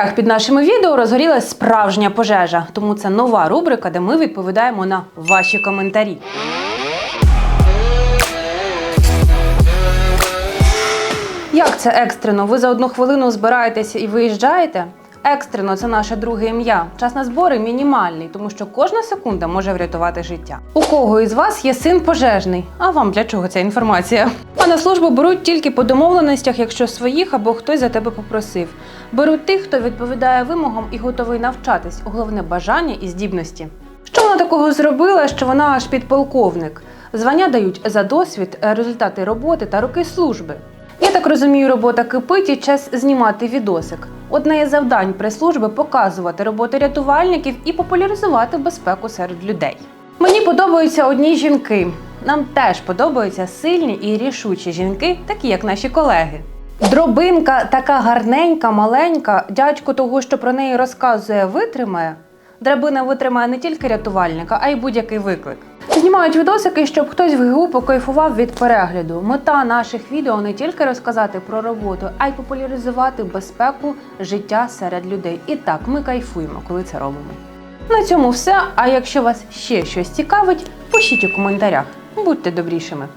коментарях під нашими відео розгорілась справжня пожежа, тому це нова рубрика, де ми відповідаємо на ваші коментарі. Як це екстрено? Ви за одну хвилину збираєтеся і виїжджаєте? Екстрено це наше друге ім'я. Час на збори мінімальний, тому що кожна секунда може врятувати життя. У кого із вас є син пожежний? А вам для чого ця інформація? А на службу беруть тільки по домовленостях, якщо своїх або хтось за тебе попросив. Беруть тих, хто відповідає вимогам і готовий навчатись. Головне бажання і здібності. Що вона такого зробила, що вона аж підполковник? Звання дають за досвід, результати роботи та роки служби. Я так розумію, робота кипить і час знімати відосик. Одне із завдань прес-служби показувати роботи рятувальників і популяризувати безпеку серед людей. Мені подобаються одні жінки. Нам теж подобаються сильні і рішучі жінки, такі як наші колеги. Дробинка така гарненька, маленька, дядько того, що про неї розказує, витримає. Драбина витримає не тільки рятувальника, а й будь-який виклик. Знімають відосики, щоб хтось в ГУ покайфував від перегляду. Мета наших відео не тільки розказати про роботу, а й популяризувати безпеку життя серед людей. І так, ми кайфуємо, коли це робимо. На цьому все. А якщо вас ще щось цікавить, пишіть у коментарях. Будьте добрішими.